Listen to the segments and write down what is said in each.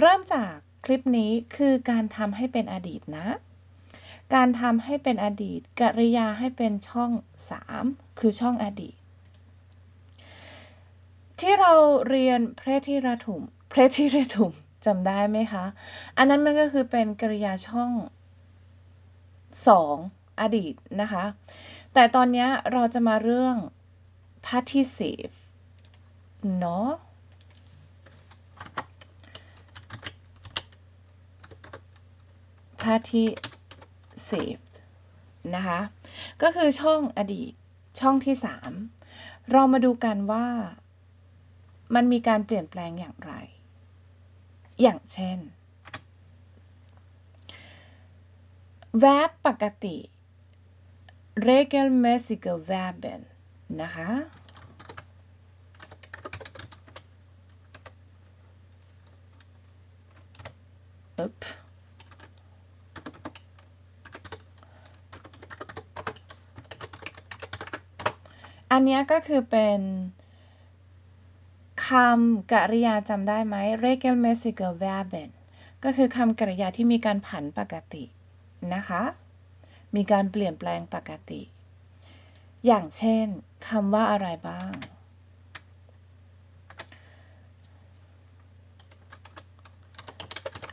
เริ่มจากคลิปนี้คือการทำให้เป็นอดีตนะ การทำให้เป็นอดีต กริยาให้เป็นช่อง 3 คือช่องอดีต ที่เราเรียนเพรทิระถุมเพรทิระถุมจำได้ไหมคะ อันนั้นมันก็คือเป็นกริยาช่อง 2 อดีตนะคะ แต่ตอนนี้เราจะมาเรื่อง passive เนาะ passive นะคะ ก็คือช่องอดีตช่องที่ 3 เรามาดูกันว่ามันมีการเปลี่ยนแปลงอย่างไร อย่างเช่น verb ปกติ regelmäßige Verben นะคะอึ๊ อันเนี้ยก็คือเป็นคำกริยาจำได้ไหม regelmäßige Verben ก็คือคำกริยาที่มีการผันปกตินะคะ มีการเปลี่ยนแปลงปกติ อย่างเช่นคำว่าอะไรบ้าง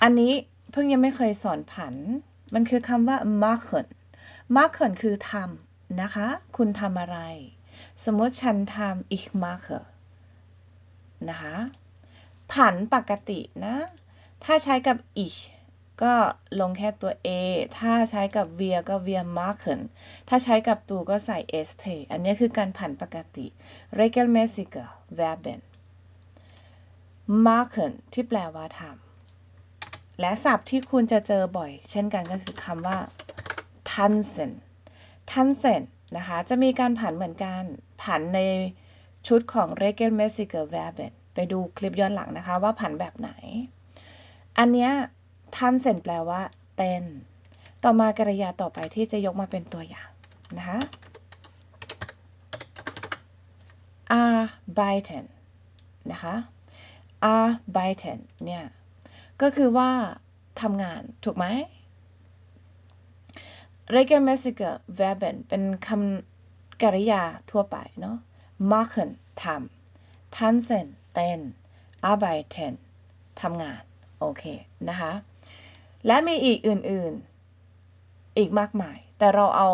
อันนี้เพิ่งยังไม่เคยสอนผัน มันคือคำว่า machen machen คือทำนะคะ คุณทำอะไร สมมติฉันทำ ich mache นะคะ ผันปกตินะ ถ้าใช้กับ ich ก็ลงแค่ตัว a ถ้าใช้กับ wir ก็ wir machen ถ้าใช้กับตูก็ใส่ st อันนี้คือการผันปกติ regelmäßige Verben machen ที่แปลว่าทำ และศัพท์ที่คุณจะเจอบ่อย เช่นกันก็คือคำว่า tanzen tanzen นะคะ จะมีการผันเหมือนกันผันในชุดของ regelmäßige Verben ไปดูคลิปย้อนหลังนะคะว่าผันแบบไหน อันเนี้ยทันเซนแปลว่า เต้น ต่อมากริยาต่อไปที่จะยกมาเป็นตัวอย่างนะคะ arbeiten นะคะ arbeiten เนี่ย ก็คือว่าทำงานถูกไหม regelmäßige Verben เป็นคำกริยาทั่วไปเนาะ machen ทำ tanzen เต้น arbeiten ทำงาน โอเค นะคะ และมีอีกอื่น ๆ อีกมากมาย แต่เราเอา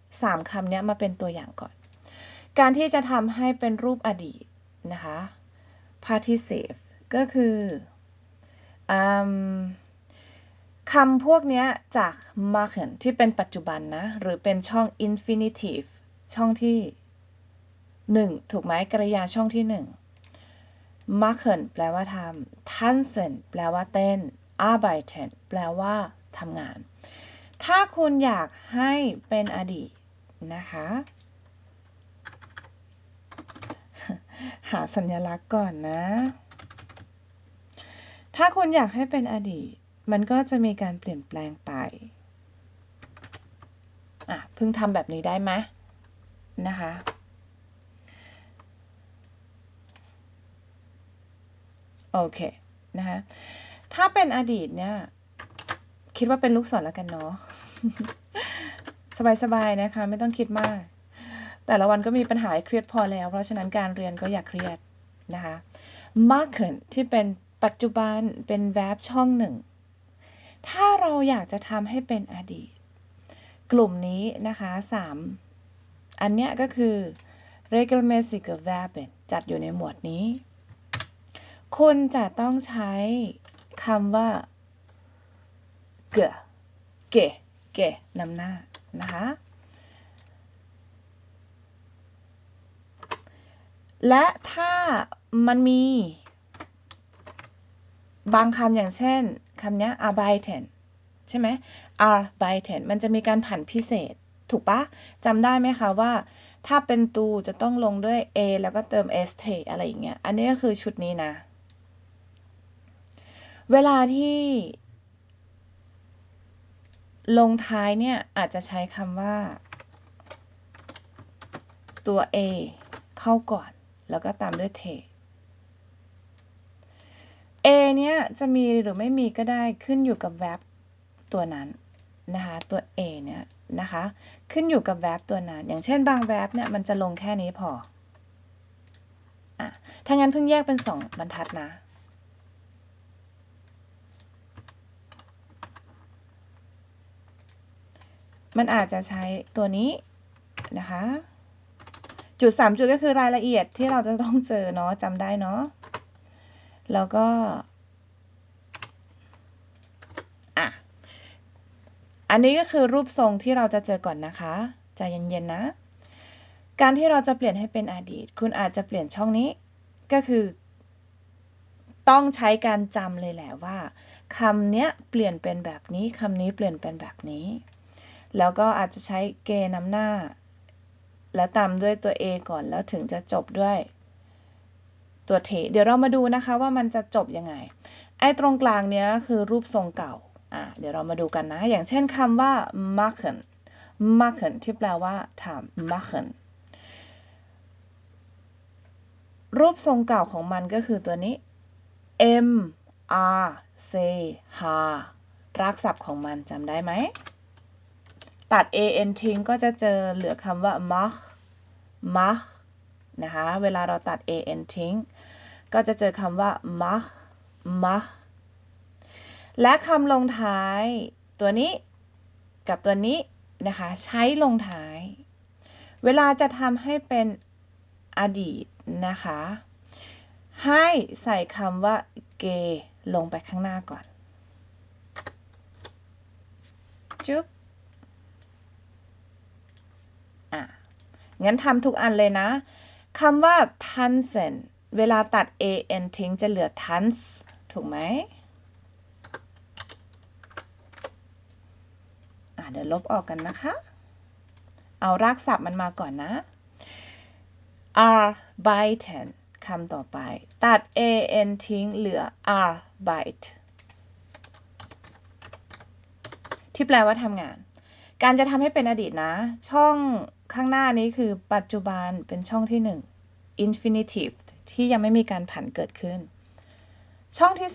3คำนี้มาเป็นตัวอย่างก่อน การที่จะทำให้เป็นรูปอดีต นะคะ participe ก็คืออ คำพวกนี้จาก machen ที่เป็นปัจจุบันนะ หรือเป็นช่อง infinitive ช่องที่ 1 ถูกไหมกริยาช่องที่ 1 machen แปลว่าทำ tanzen แปลว่าเต้น arbeiten แปลว่าทำงาน ถ้าคุณอยากให้เป็นอดีตนะคะ หาสัญลักษณ์ก่อนนะ ถ้าคุณอยากให้เป็นอดีต มันก็จะมีการเปลี่ยนแปลงไปอะเพิ่งทำแบบนี้ได้ไหมนะคะ โอเค นะคะ ถ้าเป็นอดีตเนี่ย คิดว่าเป็นลูกศรแล้วกันเนาะ สบาย ๆ นะคะ ไม่ต้องคิดมาก แต่ละวันก็มีปัญหาเครียดพอแล้ว เพราะฉะนั้นการเรียนก็อย่าเครียดนะคะ machen ที่เป็นปัจจุบันเป็น verb ช่องหนึ่ง ถ้าเราอยากจะทำให้เป็นอดีต กลุ่มนี้นะคะ3อันเนี้ยก็คือ regelmäßige Verben จัดอยู่ในหมวดนี้ คุณจะต้องใช้คำว่าเกเกเกนำหน้า นะคะ และถ้ามันมีบางคำอย่างเช่น คำนี้ arbeiten ใช่ไหม arbeiten มันจะมีการผันพิเศษ ถูกปะจำได้ไหมคะว่า ถ้าเป็นตูจะต้องลงด้วย a แล้วก็เติม st อะไรอย่างเงี้ย อันนี้ก็คือชุดนี้นะ เวลาที่ ลงท้ายเนี่ย อาจจะใช้คำว่า ตัว a เข้าก่อน แล้วก็ตามด้วย t A เนี่ยจะมีหรือไม่มีก็ได้ขึ้นอยู่กับ verb ตัวนั้นนะคะตัว A เนี่ยนะคะขึ้นอยู่กับ verb ตัวนั้น อย่างเช่นบาง verb เนี่ยมันจะลงแค่นี้พออะถ้างั้นเพิ่งแยกเป็น 2 บรรทัดนะมันอาจจะใช้ตัวนี้นะคะ จุด 3 จุดก็คือรายละเอียดที่เราจะต้องเจอเนาะจำได้เนาะ แล้วก็อะอันนี้ก็คือรูปทรงที่เราจะเจอก่อนนะคะใจเย็นๆนะ การที่เราจะเปลี่ยนให้เป็นอดีต คุณอาจจะเปลี่ยนช่องนี้ ก็คือ ต้องใช้การจำเลยแหละว่าคำเนี้ยเปลี่ยนเป็นแบบนี้คำนี้เปลี่ยนเป็นแบบนี้ แล้วก็อาจจะใช้เกนำหน้า แล้วตามด้วยตัว A ก่อนแล้วถึงจะจบด้วย ตัวเท เดี๋ยวเรามาดูนะคะว่ามันจะจบยังไง ไอ้ตรงกลางเนี้ยคือรูปทรงเก่า อะเดี๋ยวเรามาดูกันนะ อย่างเช่นคำว่า machen machen ที่แปลว่าทำ machen รูปทรงเก่าของมันก็คือตัวนี้ m r c h รากศัพท์ของมันจำได้ไหม ตัด an ทิ้งก็จะเจอเหลือคำว่า mach mach นะคะ เวลาเราตัด an ทิ้ง ก็จะเจอคำว่า mach mach และคำลงท้ายตัวนี้กับตัวนี้นะคะ ใช้ลงท้าย เวลาจะทำให้เป็นอดีตนะคะ ให้ใส่คำว่าเกลงไปข้างหน้าก่อน จุ๊บอะงั้นทำทุกอันเลยนะคำว่า tanzen เวลาตัด an ทิ้งจะเหลือ tanz ถูกไหมเดี๋ยวลบออกกันนะคะ เอารากศัพท์มันมาก่อนนะ arbeiten คำต่อไป ตัด an ทิ้งเหลือ arbeit ที่แปลว่าทำงาน การจะทำให้เป็นอดีตนะ ช่องข้างหน้านี้คือปัจจุบันเป็นช่องที่ 1 infinitive ที่ยังไม่มีการผันเกิดขึ้น ช่องที่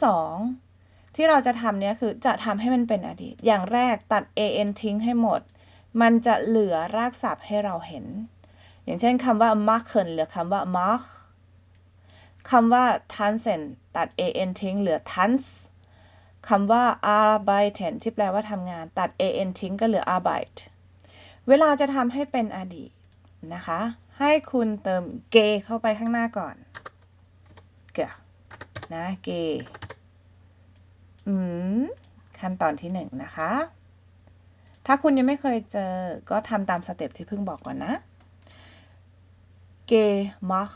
2 ที่เราจะทำเนี่ยคือจะทำให้มันเป็นอดีต อย่างแรกตัด an ทิ้งให้หมด มันจะเหลือรากศัพท์ให้เราเห็น อย่างเช่นคำว่า machen เหลือคำว่า mach คำว่า tanzen ตัด an ทิ้งเหลือ tanz คำว่า arbeiten ที่แปลว่าทำงาน ตัด an ทิ้งก็เหลือ arbeit เวลาจะทำให้เป็นอดีตนะคะ ให้คุณเติมเกเข้าไปข้างหน้าก่อนเกนะเกอืมขั้นตอนที่หนึ่งนะคะ ถ้าคุณยังไม่เคยเจอก็ทำตามสเต็ปที่เพิ่งบอกก่อนนะ เก mach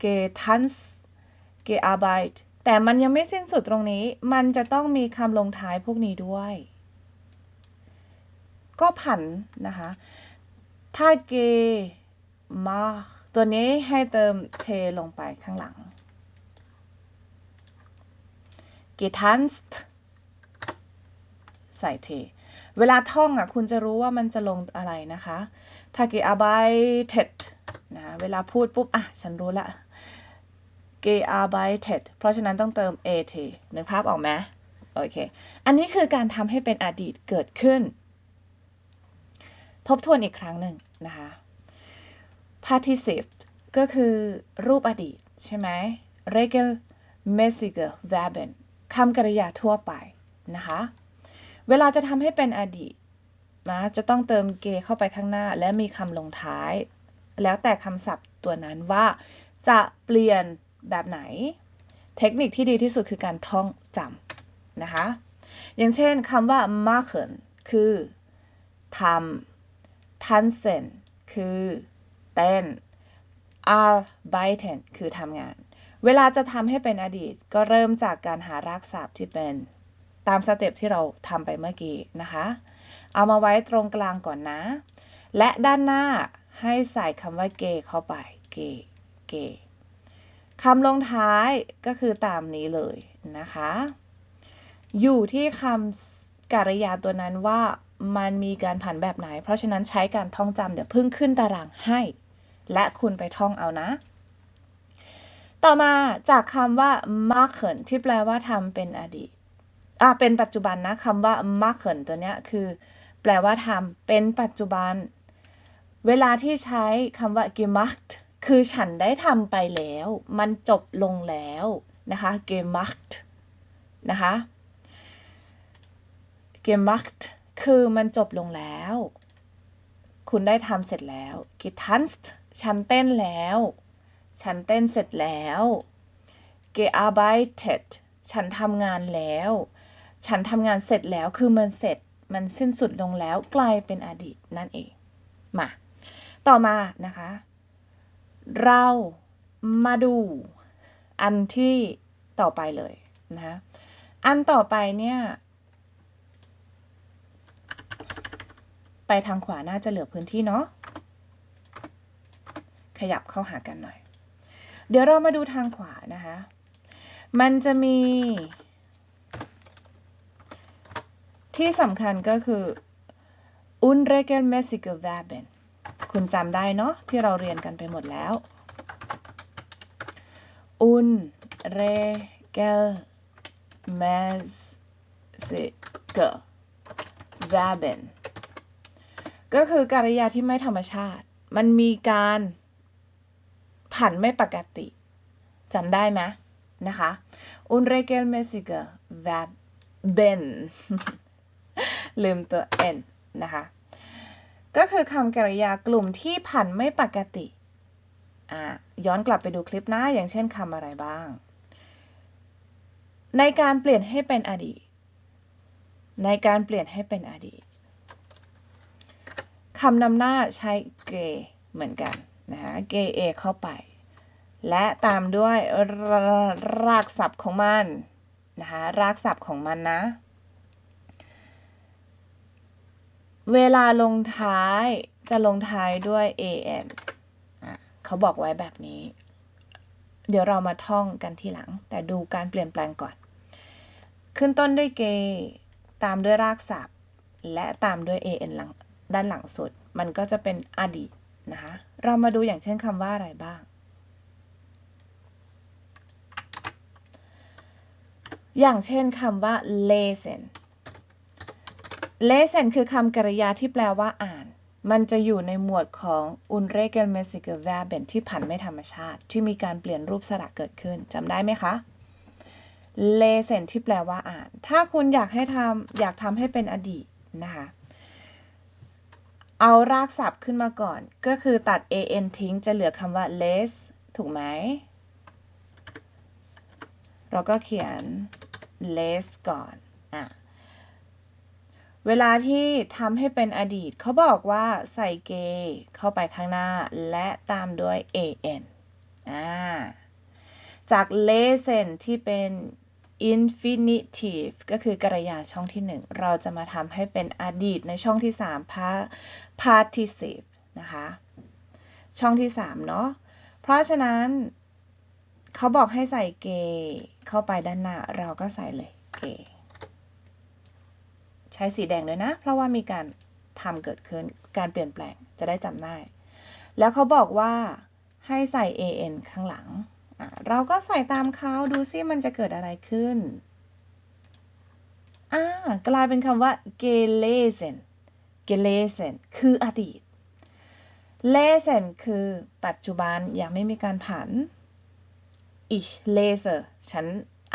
เก tanz เก arbeit แต่มันยังไม่สิ้นสุดตรงนี้ มันจะต้องมีคำลงท้ายพวกนี้ด้วย ก็ผันนะคะ ถ้าเก มาตัวนี้ให้เติมเทลงไปข้างหลัง getanzt ใส่เท เวลาท่องอะคุณจะรู้ว่ามันจะลงอะไรนะคะถ้า gearbeitet นะเวลาพูดปุ๊บ อะ ฉันรู้ละ gearbeitet เพราะฉะนั้นต้องเติม at นึกภาพออกไหมโอเค อันนี้คือการทำให้เป็นอดีตเกิดขึ้น ทบทวนอีกครั้งหนึ่งนะคะ participle ก็คือรูปอดีต ใช่ไหม regelmäßige Verben คำกริยาทั่วไปนะคะ เวลาจะทำให้เป็นอดีตนะจะต้องเติมเกเข้าไปข้างหน้า และมีคำลงท้าย แล้วแต่คำศัพท์ตัวนั้นว่าจะเปลี่ยนแบบไหน เทคนิคที่ดีที่สุดคือการท่องจำนะคะ อย่างเช่นคำว่า machen คือทำ tanzen คือ ต้น arbeiten คือทำงาน เวลาจะทำให้เป็นอดีตก็เริ่มจากการหารากศัพท์ที่เป็นตามสเต็ปที่เราทำไปเมื่อกี้นะคะ เอามาไว้ตรงกลางก่อนนะ และด้านหน้าให้ใส่คำว่าเกเข้าไป เก เกคำลงท้ายก็คือตามนี้เลยนะคะ อยู่ที่คำกริยาตัวนั้นว่ามันมีการผันแบบไหน เพราะฉะนั้นใช้การท่องจำเดี๋ยวเพิ่งขึ้นตารางให้ และคุณไปท่องเอานะ ต่อมาจากคำว่า machen ที่แปลว่าทำเป็นอดีตอะเป็นปัจจุบันนะคำว่า machen ตัวเนี้ยคือ แปลว่าทำเป็นปัจจุบัน เวลาที่ใช้คำว่า gemacht คือฉันได้ทำไปแล้ว มันจบลงแล้วนะคะ gemacht นะคะ gemacht คือมันจบลงแล้ว คุณได้ทำเสร็จแล้ว getanzt ฉันเต้นแล้ว ฉันเต้นเสร็จแล้ว gearbeitet ฉันทำงานแล้ว ฉันทำงานเสร็จแล้ว คือมันเสร็จ มันสิ้นสุดลงแล้ว กลายเป็นอดีตนั่นเอง มา ต่อมานะคะ เรามาดู อันที่ต่อไปเลยนะคะอันต่อไปเนี่ย ไปทางขวาน่าจะเหลือพื้นที่เนาะ ขยับเข้าหากันหน่อย เดี๋ยวเรามาดูทางขวานะคะ มันจะมี ที่สำคัญก็คือ unregelmäßige Verben คุณจำได้เนาะที่เราเรียนกันไปหมดแล้ว unregelmäßige Verben ก็คือกริยาที่ไม่ธรรมชาติ มันมีการ ผันไม่ปกติจำได้ไหมนะคะ unregelmäßige Verben ลืมตัว n นะคะ ก็คือคำกริยากลุ่มที่ผันไม่ปกติ อ่าย้อนกลับไปดูคลิปนะ อย่างเช่นคำอะไรบ้าง ในการเปลี่ยนให้เป็นอดีต ในการเปลี่ยนให้เป็นอดีตคำนำหน้าใช้เกเหมือนกัน นะคะเกเอเข้าไป และตามด้วยรากศัพท์ของมันนะคะรากศัพท์ของมันนะ เวลาลงท้ายจะลงท้ายด้วย an อะเขาบอกไว้แบบนี้ เดี๋ยวเรามาท่องกันทีหลัง แต่ดูการเปลี่ยนแปลงก่อน ขึ้นต้นด้วยเกตามด้วยรากศัพท์ และตามด้วย an หลังด้านหลังสุด มันก็จะเป็นอดีตนะคะ เรามาดูอย่างเช่นคำว่าอะไรบ้าง อย่างเช่นคำว่า lesen lesen คือคำกริยาที่แปลว่าอ่าน มันจะอยู่ในหมวดของ unregelmäßige Verben ที่ผันไม่ธรรมชาติ ที่มีการเปลี่ยนรูปสระเกิดขึ้นจำได้ไหมคะ lesen ที่แปลว่าอ่าน ถ้าคุณอยากให้ทำอยากทำให้เป็นอดีตนะคะเอารากศัพท์ขึ้นมาก่อน ก็คือตัด an ทิ้งจะเหลือคำว่า les ถูกไหม เราก็เขียน les ก่อนอะเวลาที่ทำให้เป็นอดีตเขาบอกว่าใส่เกเข้าไปข้างหน้าและตามด้วย an อ่าจาก lesen ที่เป็น infinitive ก็คือกริยาช่องที่ 1 เราจะมาทำให้เป็นอดีตในช่องที่ 3 participe นะคะ ช่องที่ 3 เนาะเพราะฉะนั้น เขาบอกให้ใส่เกเข้าไปด้านหน้า เราก็ใส่เลยเกใช้สีแดงด้วยนะ เพราะว่ามีการทำเกิดขึ้นการเปลี่ยนแปลงจะได้จำได้ แล้วเขาบอกว่าให้ใส่ an ข้างหลัง เราก็ใส่ตามเขาดูซิมันจะเกิดอะไรขึ้นอ่ากลายเป็นคำว่า gelesen gelesen คืออดีต lesen คือปัจจุบันยังไม่มีการผัน ich lese ฉัน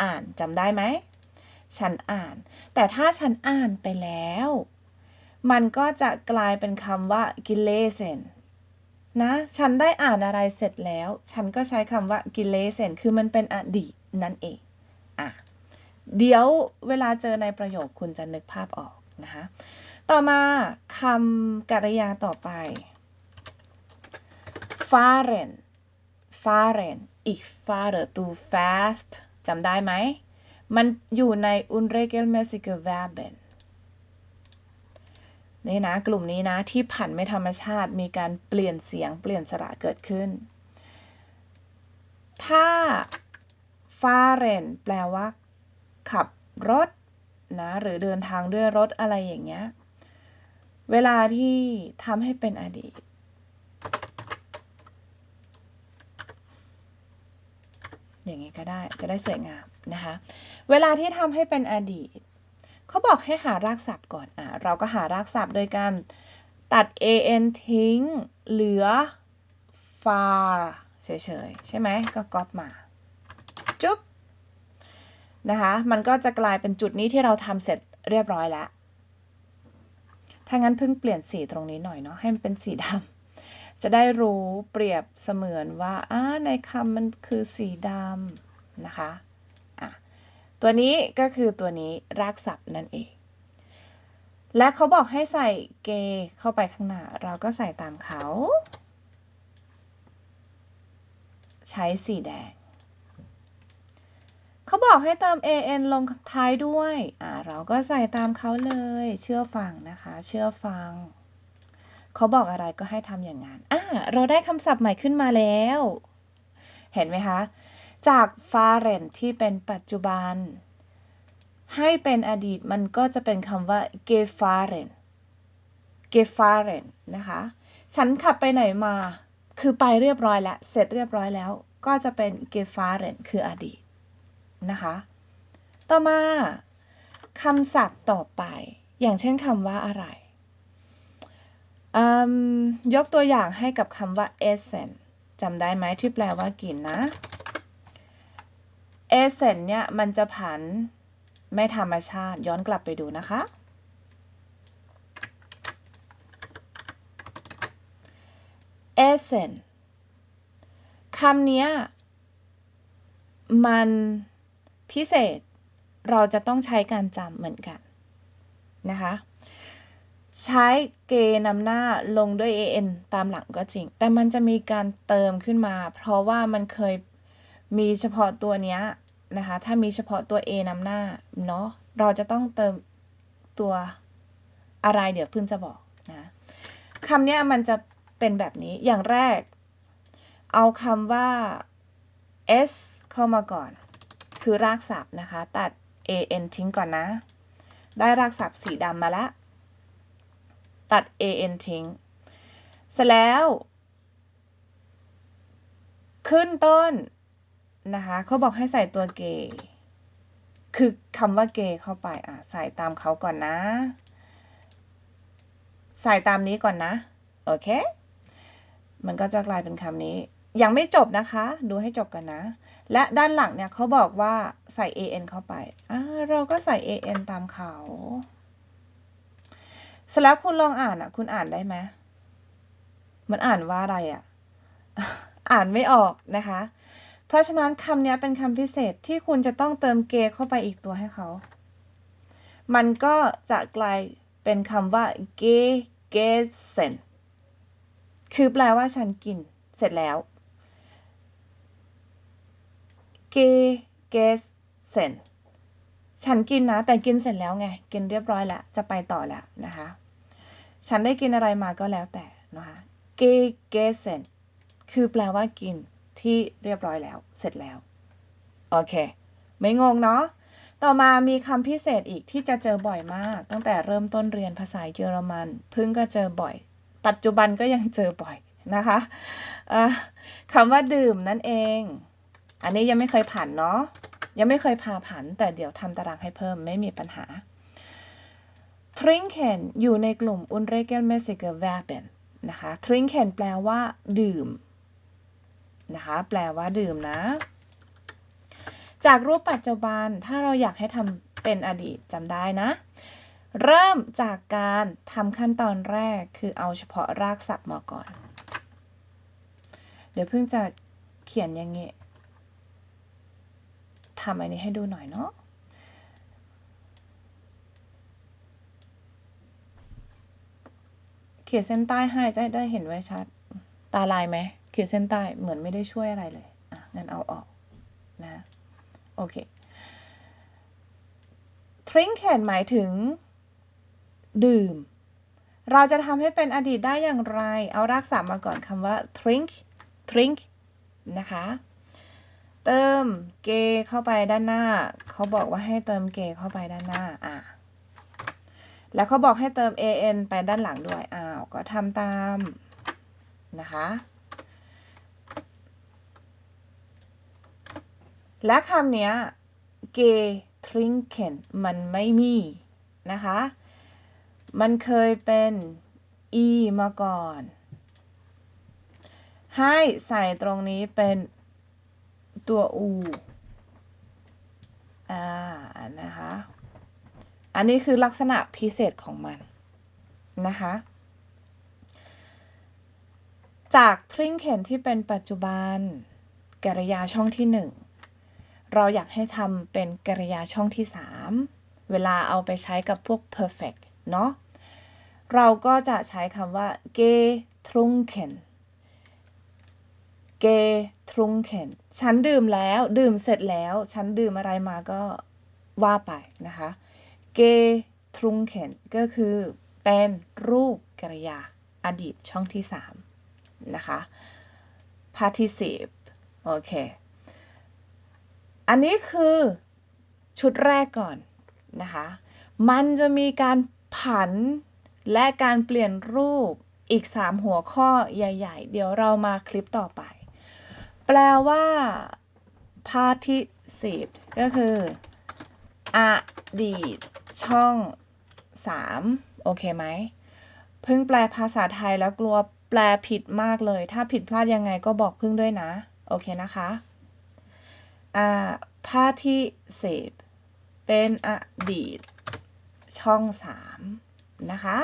อ่านจำได้ไหม ฉันอ่าน แต่ถ้าฉันอ่านไปแล้ว มันก็จะกลายเป็นคำว่า gelesen นะ ฉันได้อ่านอะไรเสร็จแล้ว ฉันก็ใช้คำว่า gelesen คือมันเป็นอดีตนั่นเอง อะ เดี๋ยวเวลาเจอในประโยคคุณจะนึกภาพออกนะคะ ต่อมาคำกริยาต่อไป fahren fahren ich fahre du fährst จำได้ไหม มันอยู่ใน unregelmäßige Verben นี่นะ กลุ่มนี้นะ ที่ผันไม่ธรรมชาติมีการเปลี่ยนเสียงเปลี่ยนสระเกิดขึ้น ถ้า fahren แปลว่า ขับรถนะ หรือเดินทางด้วยรถอะไรอย่างเงี้ย เวลาที่ทำให้เป็นอดีต อย่างนี้ก็ได้จะได้สวยงามนะคะ เวลาที่ทำให้เป็นอดีตเขาบอกให้หารากศัพท์ก่อนอะเราก็หารากศัพท์โดยการตัด an ทิ้ง เหลือ far เฉยๆ ใช่ไหมก็ก๊อปมาจุ๊บนะคะมันก็จะกลายเป็นจุดนี้ที่เราทำเสร็จเรียบร้อยแล้ว ถ้างั้นเพิ่งเปลี่ยนสีตรงนี้หน่อยเนาะให้มันเป็นสีดำ จะได้รู้เปรียบเสมือนว่าอ่าในคำมันคือสีดำนะคะอะตัวนี้ก็คือตัวนี้รากศัพท์นั่นเอง และเขาบอกให้ใส่เกเข้าไปข้างหน้า เราก็ใส่ตามเขา ใช้สีแดง เขาบอกให้เติม an ลงท้ายด้วย อ่าเราก็ใส่ตามเขาเลย เชื่อฟังนะคะ เชื่อฟัง เขาบอกอะไรก็ให้ทำอย่างนั้นอ่าเราได้คำศัพท์ใหม่ขึ้นมาแล้ว เห็นไหมคะ จาก faren ที่เป็นปัจจุบัน ให้เป็นอดีตมันก็จะเป็นคำว่า gefahren gefahren นะคะ ฉันขับไปไหนมา คือไปเรียบร้อยแล้ว เสร็จเรียบร้อยแล้ว ก็จะเป็น gefahren คืออดีตนะคะ ต่อมาคำศัพท์ต่อไป อย่างเช่นคำว่าอะไร ยกตัวอย่างให้กับคำว่า essence จำได้ไหมที่แปลว่ากลิ่นนะ essence เนี่ย มันจะผันไม่ธรรมชาติย้อนกลับไปดูนะคะ essence คำนี้มันพิเศษเราจะต้องใช้การจำเหมือนกันนะคะ ใช้เกนำหน้าลงด้วย an ตามหลังก็จริง แต่มันจะมีการเติมขึ้นมา เพราะว่ามันเคยมีเฉพาะตัวเนี้ยนะคะ ถ้ามีเฉพาะตัว a นำหน้าเนาะ เราจะต้องเติมตัวอะไรเดี๋ยวพิ่งจะบอกนะคำนี้มันจะเป็นแบบนี้ อย่างแรก เอาคำว่า s เข้ามาก่อน คือรากศัพท์นะคะ ตัด an ทิ้งก่อนนะ ได้รากศัพท์สีดำมาแล้ว ตัด an ทิ้ง เสร็จแล้ว ขึ้นต้นนะคะเขาบอกให้ใส่ตัวเกย์คือคำว่าเกย์เข้าไปอะใส่ตามเขาก่อนนะ ใส่ตามนี้ก่อนนะ โอเค มันก็จะกลายเป็นคำนี้ ยังไม่จบนะคะ ดูให้จบกันนะ และด้านหลังเนี่ยเขาบอกว่าใส่ an เข้าไปอ่าเราก็ใส่ an ตามเขา เสร็จแล้วคุณลองอ่านอะ คุณอ่านได้ไหมมันอ่านว่าอะไรอะ อ่านไม่ออกนะคะ เพราะฉะนั้นคำนี้เป็นคำพิเศษที่คุณจะต้องเติมเกเข้าไปอีกตัวให้เขา มันก็จะกลายเป็นคำว่าเกเกเซนคือแปลว่าฉันกิน เสร็จแล้วเกเกเซน ฉันกินนะ แต่กินเสร็จแล้วไง กินเรียบร้อยแล้วจะไปต่อแล้วนะคะ ฉันได้กินอะไรมาก็แล้วแต่นะคะเกเกเซนคือแปลว่ากินที่เรียบร้อยแล้วเสร็จแล้ว โอเค ไม่งงเนาะต่อมามีคำพิเศษอีกที่จะเจอบ่อยมาก ตั้งแต่เริ่มต้นเรียนภาษาเยอรมันพิ่งก็เจอบ่อย ปัจจุบันก็ยังเจอบ่อยนะคะะคำว่าดื่มนั่นเอง อันนี้ยังไม่เคยผ่านเนาะ ยังไม่เคยพาผัน แต่เดี๋ยวทำตารางให้เพิ่มไม่มีปัญหา trinken อยู่ในกลุ่ม unregelmäßige Verben นะคะ trinken แปลว่า ดื่ม นะคะ แปลว่า ดื่มนะ จากรูปปัจจุบันถ้าเราอยากให้ทำเป็นอดีตจำได้นะ เริ่มจากการทำขั้นตอนแรกคือเอาเฉพาะรากศัพท์มาก่อน เดี๋ยวเพิ่งจะเขียนอย่างงี้ ทำอันนี้ให้ดูหน่อยเนาะเขียนเส้นใต้ให้จะได้เห็นไว้ชัด ตาลายไหมเขียนเส้นใต้เหมือนไม่ได้ช่วยอะไรเลยอะงั้นเอาออกนะ โอเค trinken หมายถึง ดื่ม เราจะทำให้เป็นอดีตได้อย่างไร เอารากศัพท์มาก่อนคำว่า drink drink นะคะ เติมเกเข้าไปด้านหน้า เขาบอกว่าให้เติมเกเข้าไปด้านหน้า อะ แล้วเขาบอกให้เติม an ไปด้านหลังด้วย อ้าว ก็ทำตามนะคะ และคำเนี้ย getrinken มันไม่มีนะคะ มันเคยเป็น e มาก่อน ให้ใส่ตรงนี้เป็น ตัว u อ่านะคะ อันนี้คือลักษณะพิเศษของมันนะคะ จากทริงเคนที่เป็นปัจจุบันกริยาช่องที่หนึ่งเราอยากให้ทำเป็นกริยาช่องที่สามเวลาเอาไปใช้กับพวก perfect เนาะเราก็จะใช้คำว่า getrunken getrunken ฉันดื่มแล้ว ดื่มเสร็จแล้ว ฉันดื่มอะไรมาก็ว่าไปนะคะ getrunken ก็คือเป็นรูปกริยาอดีตช่องที่ 3 นะคะ participe โอเค อันนี้คือชุดแรกก่อนนะคะ มันจะมีการผันและการเปลี่ยนรูปอีก 3 หัวข้อใหญ่ ๆ เดี๋ยวเรามาคลิปต่อไป แปลว่า participe ก็คืออดีตช่อง 3 โอเคไหม เพิ่งแปลภาษาไทยแล้วกลัวแปลผิดมากเลย ถ้าผิดพลาดยังไงก็บอกเพึ่งด้วยนะ โอเคนะคะอ่า participe เป็นอดีตช่อง 3 นะคะ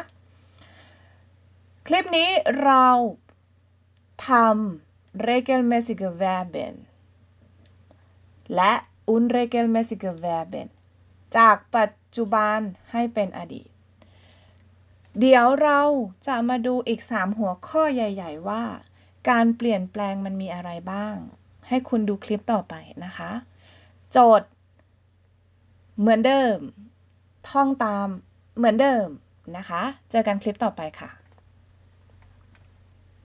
คลิปนี้เราทำ regelmäßige Verben และ unregelmäßige Verben จากปัจจุบันให้เป็นอดีต เดี๋ยวเราจะมาดูอีก 3 หัวข้อใหญ่ ๆ ว่า การเปลี่ยนแปลงมันมีอะไรบ้าง ให้คุณดูคลิปต่อไปนะคะ โจทย์ เหมือนเดิม ท่องตามเหมือนเดิมนะคะ เจอกันคลิปต่อไปค่ะ